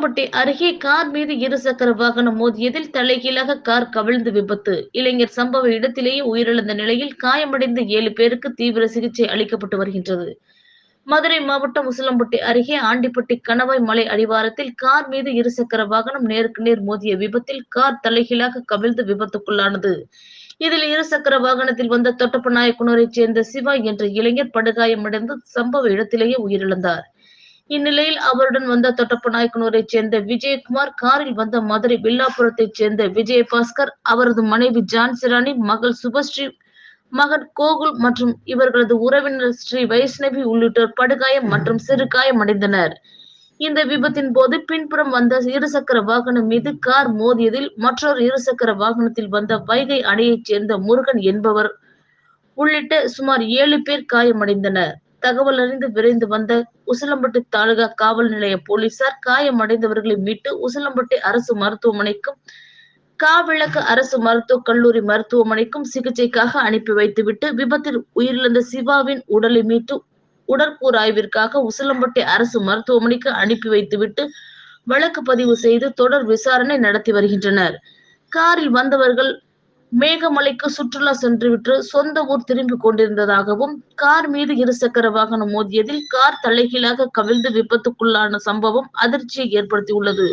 உசிலம்பட்டி அருகே கார் மீது இருசக்கர வாகனம் மோதியதில் தலைகீழாக கார் கவிழ்ந்து விபத்து. இளைஞர் சம்பவ இடத்திலேயே உயிரிழந்த நிலையில் காயமடைந்த ஏழு பேருக்கு தீவிர சிகிச்சை அளிக்கப்பட்டு வருகின்றது. மதுரை மாவட்டம் உசிலம்பட்டி அருகே ஆண்டிப்பட்டி கணவாய் மலை அடிவாரத்தில் கார் மீது இருசக்கர வாகனம் நேருக்கு நேர் மோதிய விபத்தில் கார் தலைகீழாக கவிழ்ந்து விபத்துக்குள்ளானது. இதில் இருசக்கர வாகனத்தில் வந்த தொட்டப்பநாயக்குனரைச் சேர்ந்த சிவா என்ற இளைஞர் படுகாயமடைந்து சம்பவ இடத்திலேயே உயிரிழந்தார். இந்நிலையில் அவருடன் வந்த தொட்டப்பநாயக்கனூரைச் சேர்ந்த விஜயகுமார் காரில் வந்த மதுரை வில்லாபுரத்தைச் சேர்ந்த விஜயபாஸ்கர் அவரது மனைவி ஜான்சிராணி மகள் சுபஸ்ரீ மகன் கோகுல் மற்றும் இவர்களது உறவினர் ஸ்ரீ வைஷ்ணவி உள்ளிட்டோர் படுகாயம் மற்றும் சிறு காயமடைந்தனர் இந்த விபத்தின் போது பின்புறம் வந்த இருசக்கர வாகனம் மீது கார் மோதியதில் மற்றொரு இருசக்கர வாகனத்தில் வந்த வைகை அணையைச் சேர்ந்த முருகன் என்பவர் உள்ளிட்ட சுமார் ஏழு பேர் காயமடைந்தனர். தகவல் அறிந்து விரைந்து வந்த உசிலம்பட்டி தாலுகா காவல் நிலைய போலீசார் காயமடைந்தவர்களை மீட்டு உசிலம்பட்டி அரசு மருத்துவமனைக்கும் காவிளக்கு அரசு மருத்துவக் கல்லூரி மருத்துவமனைக்கும் சிகிச்சைக்காக அனுப்பி வைத்துவிட்டு விபத்தில் உயிரிழந்த சிவாவின் உடலை மீட்டு உடற்கூறாய்விற்காக உசிலம்பட்டி அரசு மருத்துவமனைக்கு அனுப்பி வைத்துவிட்டு வழக்கு பதிவு செய்து தொடர் விசாரணை நடத்தி வருகின்றனர். காரில் வந்தவர்கள் மேகமலைக்கு சுற்றுலா சென்றுவிட்டு சொந்த ஊர் திரும்பி கொண்டிருந்ததாகவும் கார் மீது இருசக்கர வாகனம் மோதியதில் கார் தலைகீழாக கவிழ்ந்து விபத்துக்குள்ளான சம்பவம் அதிர்ச்சியை ஏற்படுத்தியுள்ளது.